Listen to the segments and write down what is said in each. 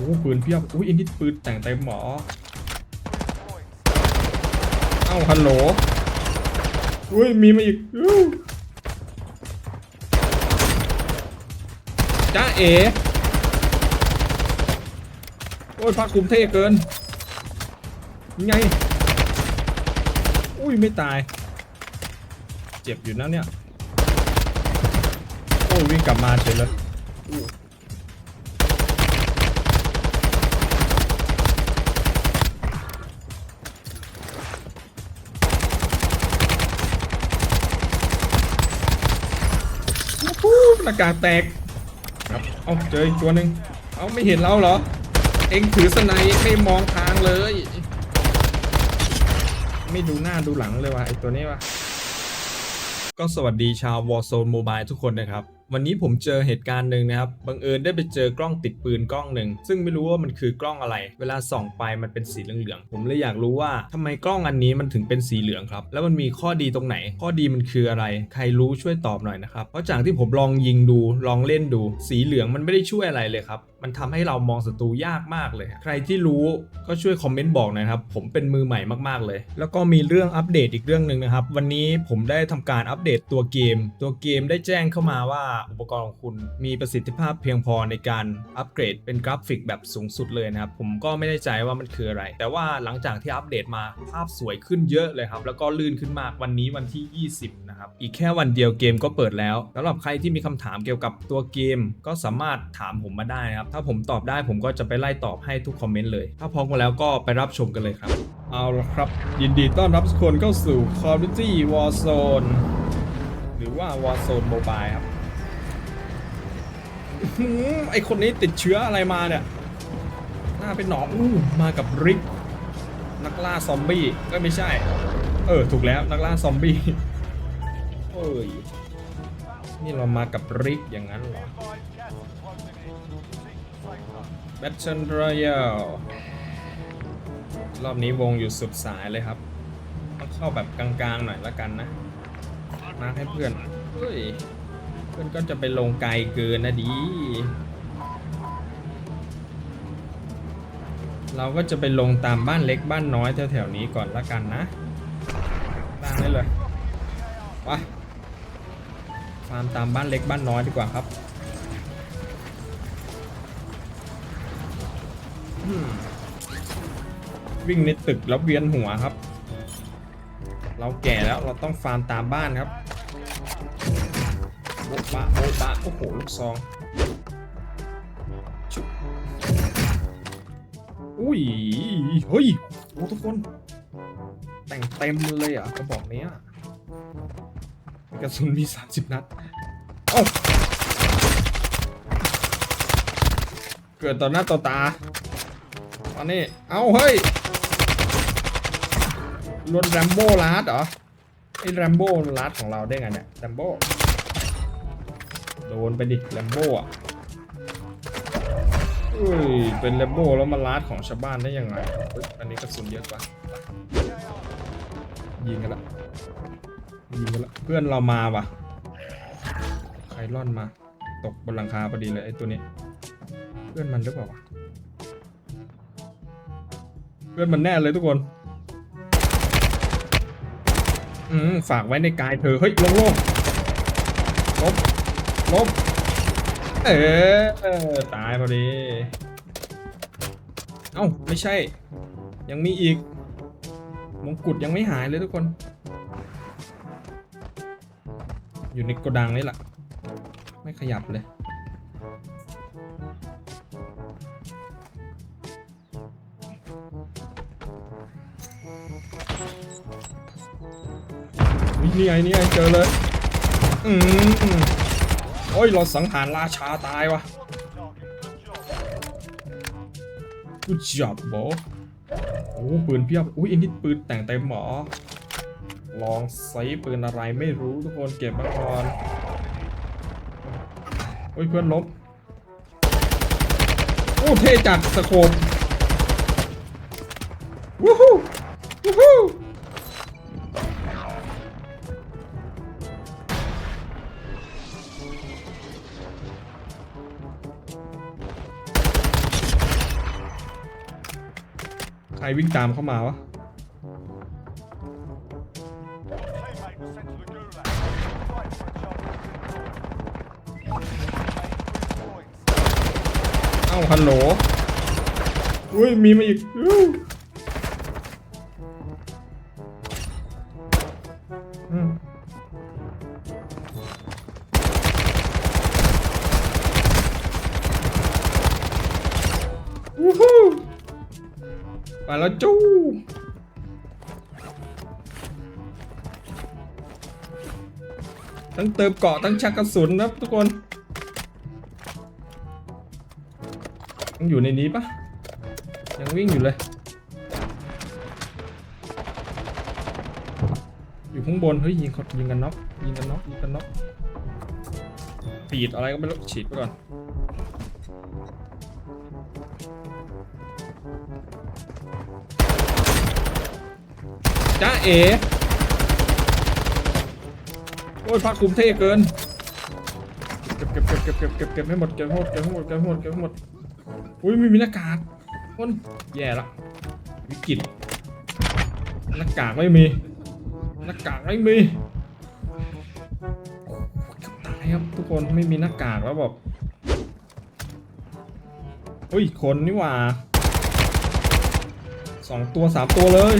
อ้ปืนเพียบอุ้ยอันนี้ปืนแต่งเต็มหมอเอ้าฮัลโหลอุ้ยมีมาอีกจ้าเอ๋โอ้ยพักคุมเท่เกินยังไง อุ้ยไม่ตาย เจ็บอยู่นะเนี่ย โอ้ยวิ่งกลับมาเฉยเลย อู้ากาแตกครับเอาเจออีกตัวหนึ่งเอาไม่เห็นเราเหรอ เอ็งถือสไนป์ไม่มองทางเลย ไม่ดูหน้าดูหลังเลยว่ะไอตัวนี้ว่ะก็สวัสดีชาววอ r z o n e Mobile ทุกคนนะครับ วันนี้ผมเจอเหตุการณ์หนึ่งนะครับบังเอิญได้ไปเจอกล้องติดปืนกล้องหนึ่งซึ่งไม่รู้ว่ามันคือกล้องอะไร เวลาส่องไปมันเป็นสีเหลืองๆผมเลยอยากรู้ว่าทำไมกล้องอันนี้มันถึงเป็นสีเหลืองครับ แล้วมันมีข้อดีตรงไหน ข้อดีมันคืออะไร ใครรู้ช่วยตอบหน่อยนะครับเพราะจากที่ผมลองยิงดูลองเล่นดู สีเหลืองมันไม่ได้ช่วยอะไรเลยครับมันทำให้เรามองศัตรูยากมากเลย ใครที่รู้ก็ช่วยคอมเมนต์บอกหนะครับ ผมเป็นมือใหม่มากๆเลย แล้วก็มีเรื่องอัปเดตอีกเรื่องหนึ่งนะครับ วันนี้ผมได้ทำการอัปเดตตัวเกม ตัวเกมได้แจ้งเข้ามาว่าอุปกรณ์ของคุณมีประสิทธิภาพเพียงพอในการอัปเกรดเป็นกราฟิกแบบสูงสุดเลยนะครับ ผมก็ไม่ได้ใจว่ามันคืออะไร แต่ว่าหลังจากที่อัปเดตมาภาพสวยขึ้นเยอะเลยครับ แล้วก็ลื่นขึ้นมากวันนี้วันที่ 20 นะครับ อีกแค่วันเดียวเกมก็เปิดแล้วสำหรับใครที่มีคำถามเกี่ยวกับตัวเกม ก็สามารถถามผมมาได้นะครับ ถ้าผมตอบได้ผมก็จะไปไล่ตอบให้ทุกคอมเมนต์เลย ถ้าพร้อมกันแล้วก็ไปรับชมกันเลยครับ เอาละครับ ยินดีต้อนรับทุกคนเข้าสู่ Call of Duty Warzone หรือว่า Warzone Mobile ครับ หือไอคนนี้ติดเชื้ออะไรมาเนี่ย หน้าเป็นหนองอู้มากับริก นักล่าซอมบี้ก็ไม่ใช่ เออ ถูกแล้วนักล่าซอมบี้เอ้ยนี่เรามากับริกอย่างนั้นเหรอแบทเทิลรอยัลรอบนี้วงอยู่สุดสายเลยครับต้องเข้าแบบกลางๆหน่อยละกันนะมาให้เพื่อนเฮ้ย เพื่อนก็จะไปลงไกลเกินนะดี เราก็จะไปลงตามบ้านเล็กบ้านน้อยแถวๆนี้ก่อนละกันนะบ้านได้เลยไปฟาร์มตามบ้านเล็กบ้านน้อยดีกว่าครับวิ่งในตึกแล้วเวียนหัวครับ เราแก่แล้วเราต้องฟาร์มตามบ้านครับ โบ๊ะบะโบ๊ะบะโอ้โหลูกซองชุบอุ้ยเฮ้ยโอ้ทุกคน แต่งเต็มเลยอะกระบอกนี้กระสุนมี 30 นัดเอ้าเกิดต่อหน้าต่อตาตอนนี้เอาเฮ้ยรถแรมโบ้ลาดเหรอไอ้แรมโบ้ลาดของเราได้ไงเนี่ยแรมโบ้ โดนไปดิแรมโบ้อะเอ้ยเป็นแรมโบ้แล้วมาลาดของชาวบ้านได้ยังไงอันนี้กระสุนเยอะกว่ายิงกันละยิงกันละเพื่อนเรามาว่ะใครล่อนมา ตกบนหลังคาพอดีเลยไอ้ตัวนี้ เพื่อนมันหรือเปล่าวะเพื่อนมันแน่เลยทุกคนอืมฝากไว้ในกายเธอเฮ้ยลงลง ลบเออตายพอดี เอ้า ไม่ใช่ ยังมีอีก มงกุฎยังไม่หายเลยทุกคน อยู่ในโกดังนี่แหละ ไม่ขยับเลยอุ๊ยนี่ไงนี่ไงเจอเลย อืม โอ้ยเราสังหารราชาตายวะกูจับบอโอ้ปืนเพียบอุ้ยอันนี้ปืนแต่งเต็มหมอ ลองไซส์ปืนอะไรไม่รู้ทุกคนเก็บมาก่อนโอ้ยเพื่อนลบโอ้เท่จัดสโคป ไอวิ่งตามเข้ามาวะเอ้าฮัลโหลอุ้ยมีมาอีก ไปแล้วจู้ทั้งเติมเกาะทั้งชักกระสุนนะทุกคนยังอยู่ในนี้ปะยังวิ่งอยู่เลย อยู่ข้างบนเฮ้ยยิงเขายิงกันน็อกยิงกันน็อกยิงกันน็อกปีดอะไรก็ไม่รู้ฉีดไปก่อน จ้าเอ๋โอ้ยพักคุมเท่เกิน เก็บเก็บเก็บเก็บเก็บเก็บเก็บให้หมดเก็บให้หมดเก็บให้หมดเก็บให้หมดเก็บให้หมดอุ้ยไม่มีหน้ากากคนแย่ละวิกฤตหน้ากากไม่มีหน้ากากไม่มีตายครับทุกคนไม่มีหน้ากากแล้วแบบอุ้ยคนนี่หว่าสองตัวสามตัวเลย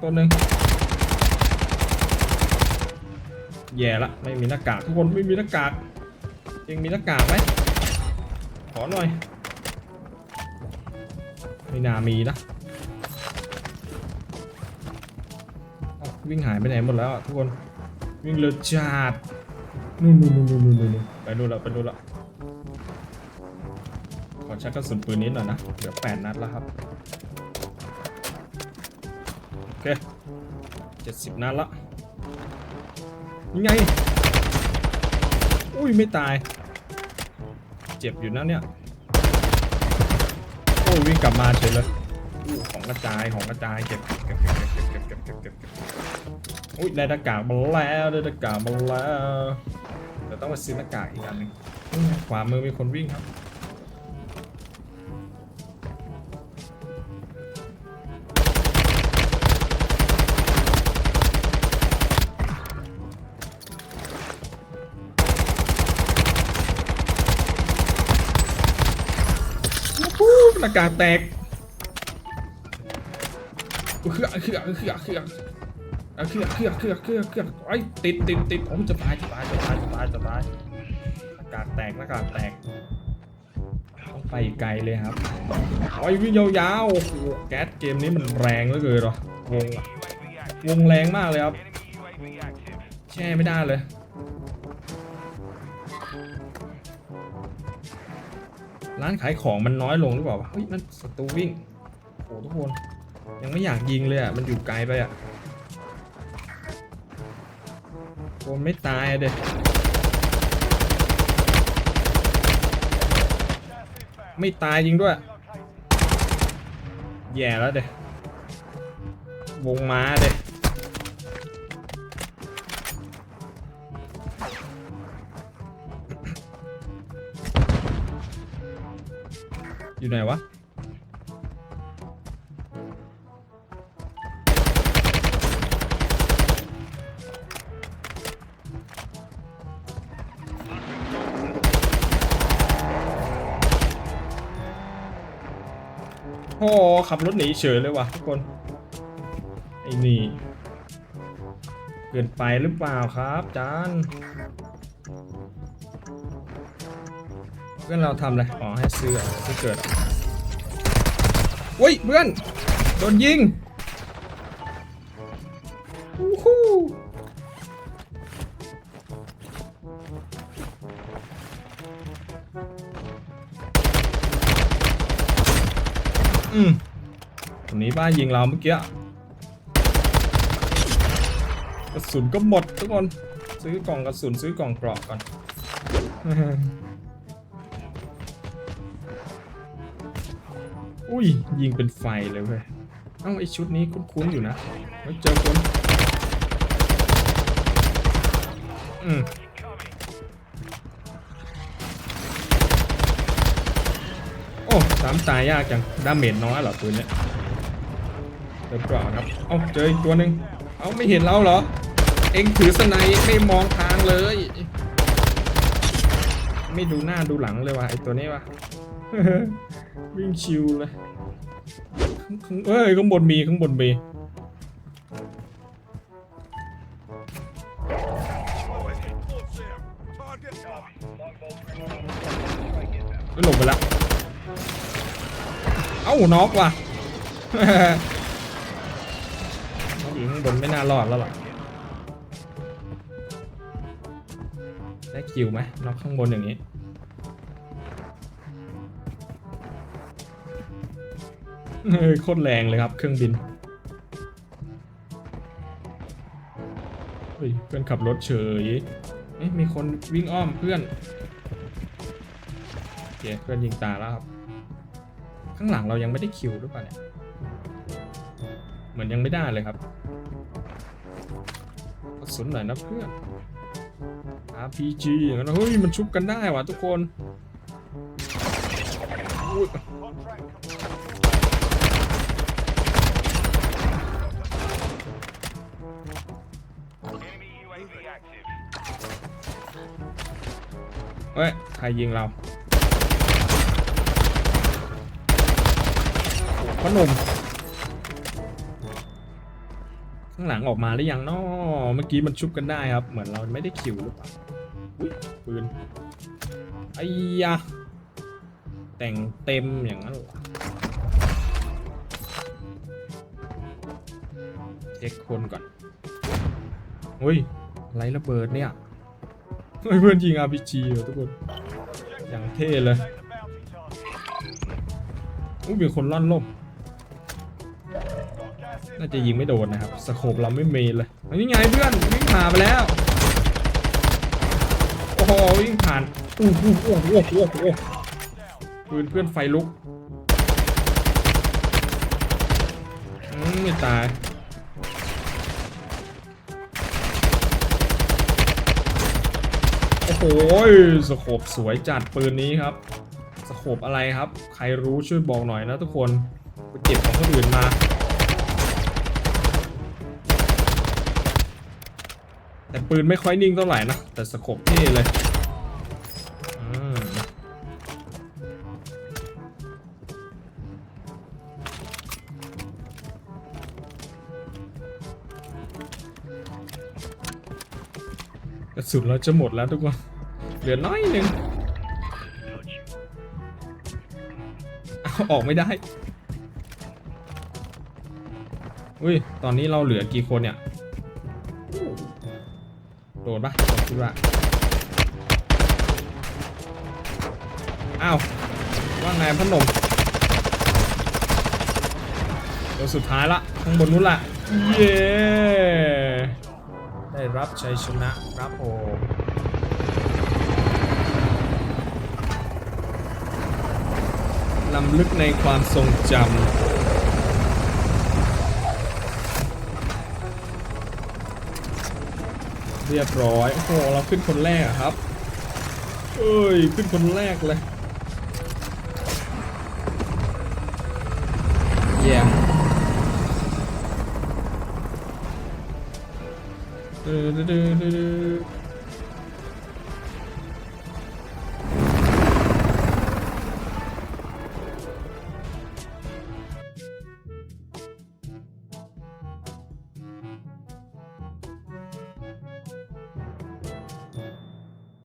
ตัวหนึ่งแย่ละไม่มีหน้ากากทุกคนไม่มีหน้ากากยังมีหน้ากากไหมขอหน่อยไม่น่ามีนะวิ่งหายไปไหนหมดแล้วทุกคนวิ่งเร็วจัดนู่นนู่นนู่นนู่นนู่นไปนู่นละไปนู่นละขอชักกระสุนปืนนิดหน่อยนะเหลือแปดนัดแล้วครับ เคเจ็ดสิบนัดละยังไง อุ้ยไม่ตาย เจ็บอยู่นะเนี่ย โอ้วิ่งกลับมาเฉยเลยของกระจายของกระจายเก็บเก็บเก็บเก็บเก็บเก็บเก็บเก็บเก็บอุ้ยได้หน้ากากมาแล้วได้หน้ากากมาแล้วเดี๋ยวต้องไปซื้อหน้ากากอีกอันหนึ่งนี่ไงขวามือมีคนวิ่งครับ น้ากากแตกเครื่องเครื่องเครื่องเครื่องเครื่องเครื่องเครื่องเครื่อเครือไอ้ติดติดติดผมจะตายจะตายจะตายจะตายจะตายหน้ากากแตกหน้ากากแตกต้องไปไกลเลยครับโอ้วิ่งยาวๆโอ้โหแก๊สเกมนี้มันแรงเหลือเกินหรอวงวงแรงมากเลยครับแช่ไม่ได้เลย ร้านขายของมันน้อยลงหรือเปล่าวะเฮ้ยนั่นศัตรูวิ่งโอ้ทุกคน ยังไม่อยากยิงเลยอะ มันอยู่ไกลไปอะโดนไม่ตายเด็กไม่ตายจริงด้วย แย่แล้วเด็กวงม้าเด็ก อยู่ไหนวะ โอ้ขับรถหนีเฉยเลยว่ะทุกคน ไอ้นี่ เกินไปหรือเปล่าครับจานเพื่อนเราทำอะไร อ๋อ ให้ซื้ออะซื้อเกิด อุ้ยเพื่อน โดนยิงอู้หูอืมคนนี้บ้ายิงเราเมื่อกี้กระสุนก็หมดทุกคน ซื้อกล่องกระสุนซื้อกล่องเกราะก่อน อุ้ย ยิงเป็นไฟเลยเว้ย เอ้าไอชุดนี้คุ้นๆอยู่นะไว้เจอคนอืมโอ้สามตายยากจังดาเมจน้อยเหรอปืนเนี้ยเดี๋ยวกรอบครับ เอ้าเจออีกตัวหนึ่งเอ้าไม่เห็นเราเหรอ เอ็งถือสไนไม่มองทางเลย ไม่ดูหน้าดูหลังเลยว่ะไอตัวนี้วะ วิ่งชิวเลยเอ้ยข้างบนมีข้างบนมีไม่หลบไปละเอ้าน็อกว่ะน็อยู่ข้างบนไม่น่ารอดแล้วล่ะได้คิวไหมน็อกข้างบนอย่างนี้ เฮ้ยโคตรแรงเลยครับ เครื่องบินเฮ้ยเพื่อนขับรถเฉยเอ๊ะมีคนวิ่งอ้อมเพื่อนโอเคเพื่อนยิงตาแล้วครับ ข้างหลังเรายังไม่ได้คิวหรือเปล่าเนี่ย เหมือนยังไม่ได้เลยครับกระสุนหน่อยนะเพื่อน RPG อย่างนั้นนะเฮ้ยมันชุบกันได้ว่ะทุกคน เฮ้ย ใครยิงเราพอหนุ่ม ข้างหลังออกมาหรือยังน้อเมื่อกี้มันชุบกันได้ครับ เหมือนเราไม่ได้คิวหรือเปล่าอุ๊ยปืนไอ้ยะแต่งเต็มอย่างนั้นหรอเช็คคนก่อนอุ้ย ไรระเบิดเนี่ยเฮ้ยเพื่อนยิง RPG เหรอทุกคน อย่างเท่เลยอุ้ยมีคนล่อนล่มน่าจะยิงไม่โดนนะครับ สโคปเราไม่มีเลยนนี้ไงเพื่อนวิ่งผ่านไปแล้ว โอ้โหวิ่งผ่านโอ้โหโอ้โหโอ้โหโอ้โหปืนเพื่อนไฟลุกอืมไม่ตาย โอ้โหสโคบสวยจัดปืนนี้ครับ สโคบอะไรครับ ใครรู้ช่วยบอกหน่อยนะทุกคนไปเก็บของคนอื่นมา แต่ปืนไม่ค่อยนิ่งเท่าไหร่นะ แต่สโคบเท่เลย ระสุนเราจะหมดแล้วทุกคนเหลือน้อยหนึ่งเอาออกไม่ได้ อุ้ย ตอนนี้เราเหลือกี่คนเนี่ย โดนปะผมคิดว่าอ้าว ว่าไงพ่อหนุ่มตัวสุดท้ายละ ข้างบนนู้นละ เย้ ได้รับชัยชนะครับผมลำลึกในความทรงจำเรียบร้อย โอ้โห เราขึ้นคนแรกครับ เอ้ย ขึ้นคนแรกเลย เยี่ยม เดือดเดือดเดือด